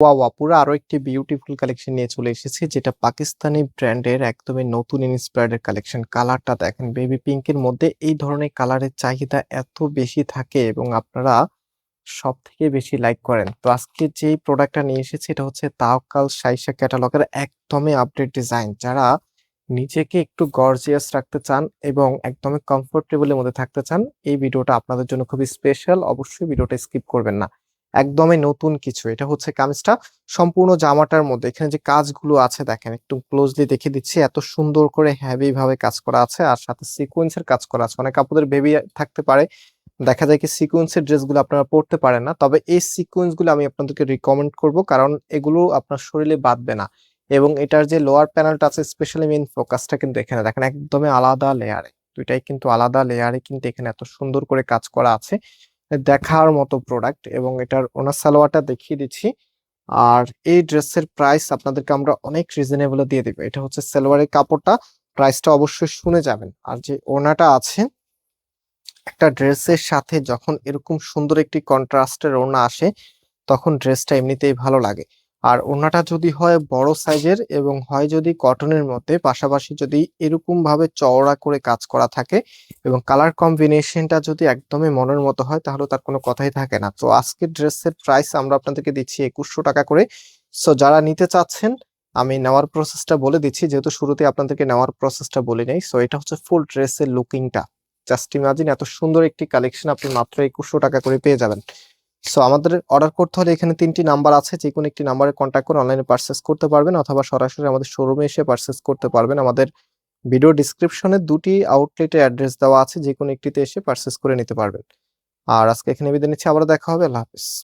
Wow আপুরা আরও একটি বিউটিফুল কালেকশন নিয়ে চলে এসেছি, যেটা পাকিস্তানি ব্র্যান্ডের একদমই নতুন ইন্সপায়ার্ড কালেকশন কালারটা দেখেন বেবি পিঙ্কের মধ্যে এই ধরনের কালারের চাহিদা এত বেশি থাকে এবং আপনারা সব থেকে বেশি লাইক করেন। তো আজকে যেই প্রোডাক্টটা নিয়ে এসেছি, এটা হচ্ছে তাওকাল সাইসা ক্যাটালগের একদমই আপডেট ডিজাইন যারা নিজেকে একটু গর্জিয়াস রাখতে চান এবং একদমই কমফোর্টেবলের মধ্যে থাকতে চান, এই ভিডিওটা আপনাদের জন্য খুবই স্পেশাল অবশ্যই ভিডিওটা স্কিপ করবেন না। একদমই নতুন কিছু। এটা হচ্ছে কামিজটা। সম্পূর্ণ জামাটার মধ্যে। এখানে যে কাজগুলো আছে, দেখেন, একটু ক্লোজলি দেখে দিচ্ছি। এত সুন্দর করে হেভি ভাবে কাজ করা আছে আর সাথে সিকোয়েন্সের কাজ করা আছে। অনেক আপুদের বেবি থাকতে পারে। দেখা যায় কি সিকোয়েন্সের ড্রেসগুলো আপনারা পরতে পারেন না। তবে এই সিকোয়েন্সগুলো আমি আপনাদেরকে রিকমেন্ড করব কারণ এগুলো আপনার শরীরে বাঁধবে না। এবং এটার যে লোয়ার প্যানেলটা আছে স্পেশালি মেইন ফোকাসটা কিন্তু এখানে দেখেন, একদমই আলাদা লেয়ারে দুইটাই কিন্তু আলাদা লেয়ারে কিন্তু এখানে এত সুন্দর করে কাজ করা আছে। দেখার মতো প্রোডাক্ট এবং এটার ওনার সালোয়ারটা দেখিয়ে দিচ্ছি। আর এই ড্রেসের প্রাইস আপনাদেরকে আমরা অনেক রিজনেবল দিয়ে দিব। এটা হচ্ছে সালোয়ারের কাপড়টা। প্রাইসটা অবশ্যই শুনে যাবেন। আর যে ওনাটা আছে, একটা ড্রেসের সাথে যখন এরকম সুন্দর একটি কন্ট্রাস্টের ওনা আসে, তখন ড্রেসটা এমনিতেই ভালো লাগে। আর ওড়নাটা যদি হয় বড় সাইজের এবং হয় যদি কটনের মধ্যে, পাশাপাশি যদি এরকম ভাবে চওড়া করে কাজ করা থাকে এবং কালার কম্বিনেশনটা যদি একদমই মনের মতো হয়, তাহলে তার কোনো কথাই থাকে না। তো আজকের ড্রেসের প্রাইস আমরা আপনাদেরকে দিচ্ছি একুশশো টাকা করে। সো যারা নিতে চাচ্ছেন, আমি নেওয়ার প্রসেসটা বলে দিচ্ছি, যেহেতু শুরুতে আপনাদেরকে নেওয়ার প্রসেসটা বলে নেই। সো এটা হচ্ছে ফুল ড্রেসের লুকিংটা। জাস্ট ইমাজিন এত সুন্দর একটি কালেকশন আপনি মাত্র একুশশো টাকা করে পেয়ে যাবেন। সো আমাদের অর্ডার করতে হলে এখানে তিনটি নাম্বার আছে যে কোনো একটি নাম্বারে কন্ট্যাক্ট করে অনলাইনে পারচেস করতে পারবেন অথবা সরাসরি আমাদের শোরুমে এসে পারচেস করতে পারবেন। আমাদের ভিডিও ডিসক্রিপশনে দুটি আউটলেটের অ্যাড্রেস দেওয়া আছে যে কোনো একটিতে এসে পারচেস করে নিতে পারবেন। আর আজকে এখানে বিদায় নিচ্ছি আবার দেখা হবে, আল্লাহ হাফিজ।